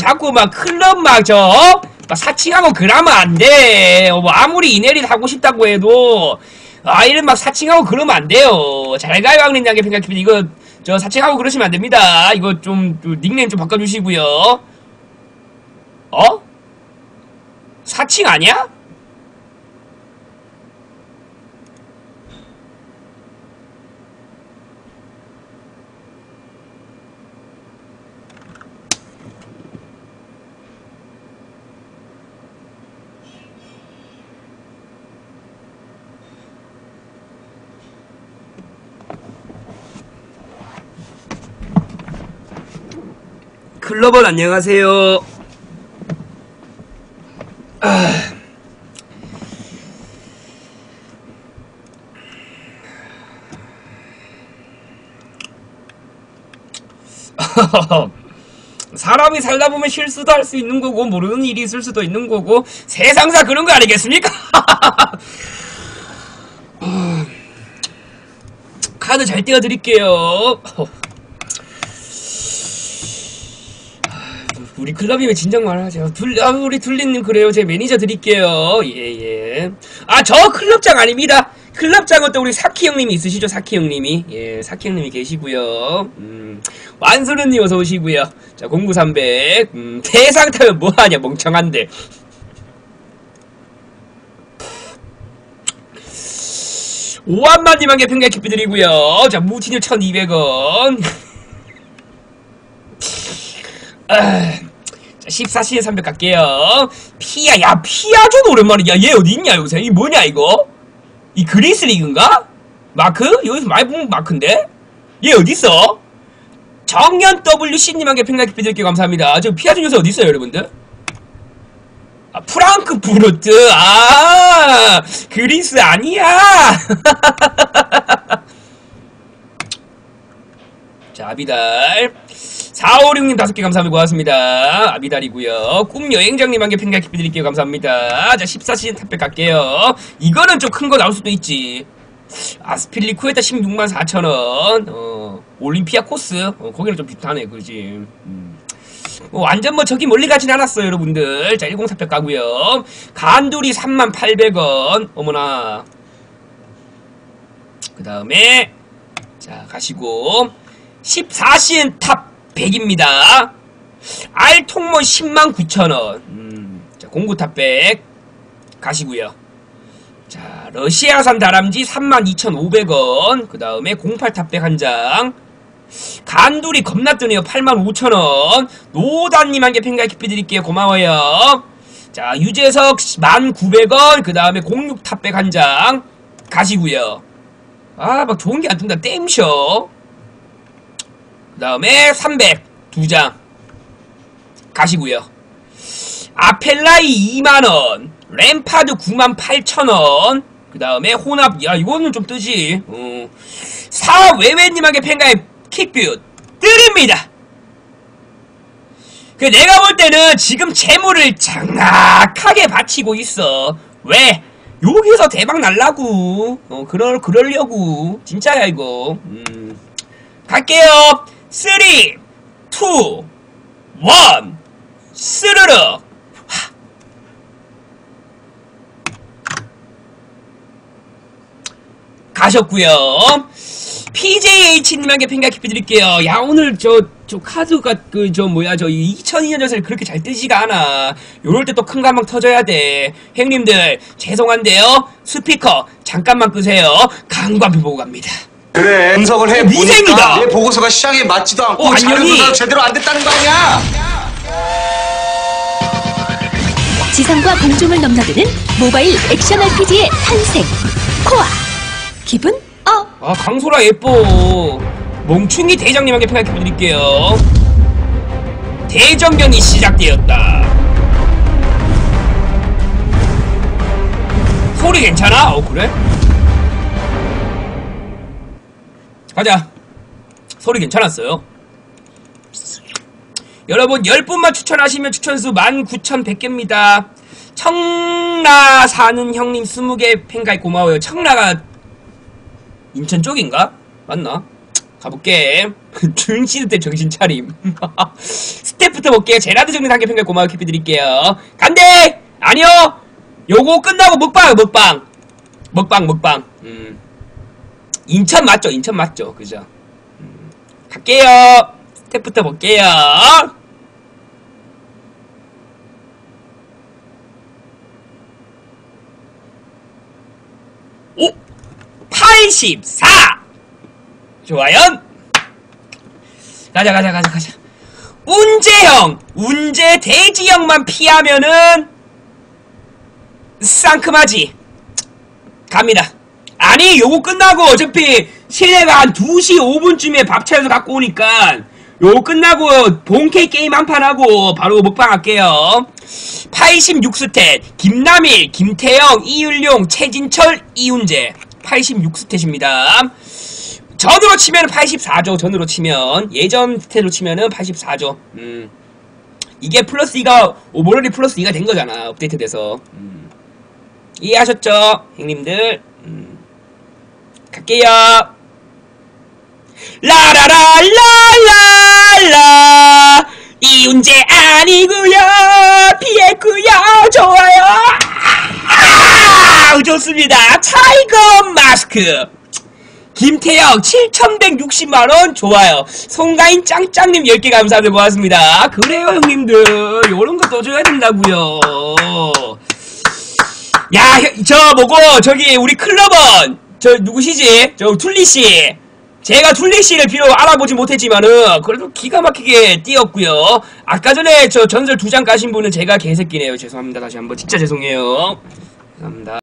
자꾸 막 클럽 막저 사칭하고 그러면 안 돼. 어, 뭐 아무리 이내리 하고 싶다고 해도 아 이런 막 사칭하고 그러면 안 돼요. 잘 가요 왕님 양계 평가키피 이거 저 사칭하고 그러시면 안 됩니다. 이거 좀, 좀 닉네임 좀 바꿔주시고요. 어? 사칭 아니야? 클로버 안녕하세요. 아. 사람이 살다 보면 실수도 할 수 있는 거고 모르는 일이 있을 수도 있는 거고 세상사 그런 거 아니겠습니까? 카드 잘 띄워드릴게요. 우리 클럽이면 진작 말하죠. 둘, 아, 우리 둘리님 그래요. 제 매니저 드릴게요. 예, 예. 아, 저 클럽장 아닙니다. 클럽장은 또 우리 사키 형님이 있으시죠? 사키 형님이. 예, 사키 형님이 계시고요. 음, 완수르님 어서 오시고요. 자, 09300. 음, 대상 타면 뭐하냐, 멍청한데. 오한만님 한개 평가 키피 드리고요. 자, 무티뉴 1200원. 아, 자, 14시에 300 갈게요. 피아, 야, 피아존 오랜만이야. 얘 어디 있냐, 요새? 이 뭐냐, 이거? 이 그리스 리그인가? 마크? 여기서 많이 보면 마크인데? 얘 어딨어? 정연 WC님한테 평가기 드릴게요. 감사합니다. 저 피아존 요새 어딨어요, 여러분들? 아, 프랑크푸르트. 아, 그리스 아니야. 자, 아비달. 456님 다섯 개 감사합니다. 고맙습니다. 아비달이고요 꿈 여행장님 한 개 팽가 키피 드릴게요. 감사합니다. 자, 14시즌 탑백 갈게요. 이거는 좀 큰 거 나올 수도 있지. 아스필리 쿠에타 16만 4천원. 어, 올림피아 코스. 어, 거기는 좀 비슷하네, 그지. 음. 뭐 완전 뭐 저기 멀리 가진 않았어요, 여러분들. 자, 10탑백 가고요 간두리 3만 800원. 어머나. 그 다음에, 자, 가시고. 14신 탑 100입니다. 알통모 10만 9천원. 음, 자, 공구탑백 가시고요 자, 러시아산 다람쥐 3만 2,500원. 그 다음에 08탑백 한 장. 간둘이 겁나 뜨네요. 8만 5천원. 노다님 한 개 팽가이 키피 드릴게요. 고마워요. 자, 유재석 1,900원. 그 다음에 06탑백 한 장. 가시고요 아, 막 좋은 게 안 뜬다. 땜쇼. 그 다음에 300 2장. 가시고요. 아펠라이 2만원 램파드 9만 8천원 그 다음에 혼합 야 이거는 좀 뜨지. 어. 사외외님에게 팬가의 킥뷰 드립니다. 그 내가 볼 때는 지금 재물을 장악하게 바치고 있어. 왜? 여기서 대박 날라고. 어 그럴 그러려고. 진짜야 이거. 음. 갈게요 3, 2, 1, 스르르 가셨구요 PJH님에게 핑가키피 드릴게요. 야, 오늘 저, 저 카드가 그, 저 뭐야, 저 2002년 녀석이 그렇게 잘 뜨지가 않아. 요럴 때 또큰거한방 터져야 돼. 형님들, 죄송한데요. 스피커, 잠깐만 끄세요. 강관표 보고 갑니다. 그래 분석을 해 미생이다. 보니까 내 보고서가 시장에 맞지도 않고 어, 자료 안녕히. 조사도 제대로 안 됐다는 거 아니야? 지상과 공중을 넘나드는 모바일 액션 RPG의 탄생 코아 기분 업 아, 강소라 예뻐. 멍충이 대장님에게 핑가키피 드릴게요. 대전경이 시작되었다. 소리 괜찮아? 어, 그래? 가자. 소리 괜찮았어요. 여러분 10분만 추천하시면 추천수 19,100개입니다. 청라 사는 형님 20개 팬가입 고마워요. 청라가 인천 쪽인가? 맞나? 가볼게. 준시드 때 정신 차림. 스텝부터 볼게요. 제라드 정리 단계 평가 고마워 키피 드릴게요. 간대! 아니요! 요거 끝나고 먹방, 먹방. 먹방, 먹방. 음. 인천 맞죠? 인천 맞죠? 그죠? 음. 갈게요. 스텝부터 볼게요. 오! 84! 좋아요. 가자, 가자, 가자, 가자. 운재형! 운재 대지형만 피하면은, 상큼하지. 갑니다. 아니, 요거 끝나고 어차피 실내가 한 2시 5분쯤에 밥 차려서 갖고 오니까, 요거 끝나고 본캐 게임 한 판 하고 바로 먹방 할게요. 86스탯, 김남일, 김태영, 이윤룡, 최진철, 이훈재. 86스탯입니다. 전으로 치면 84죠. 전으로 치면 예전 스탯으로 치면은 84죠. 음. 이게 플러스 2가 오버롤이 플러스 2가 된 거잖아. 업데이트 돼서. 음. 이해하셨죠? 형님들. 음. 갈게요. 라라라라라라. 이훈재 아니구요. 피했구요. 좋아요. 아, 좋습니다. 타이거 마스크. 김태영 7160만원. 좋아요. 송가인 짱짱님 10개 감사합니다 고맙습니다. 그래요 형님들. 요런 거 떠줘야 된다고요. 야 저 뭐고 저기 우리 클럽원 저 누구시지? 저 툴리씨. 제가 툴리씨를 비록 알아보지 못했지만은 그래도 기가 막히게 뛰었고요. 아까 전에 저 전설 두 장 까신 분은 제가 개새끼네요. 죄송합니다. 다시 한번 진짜 죄송해요. 감사합니다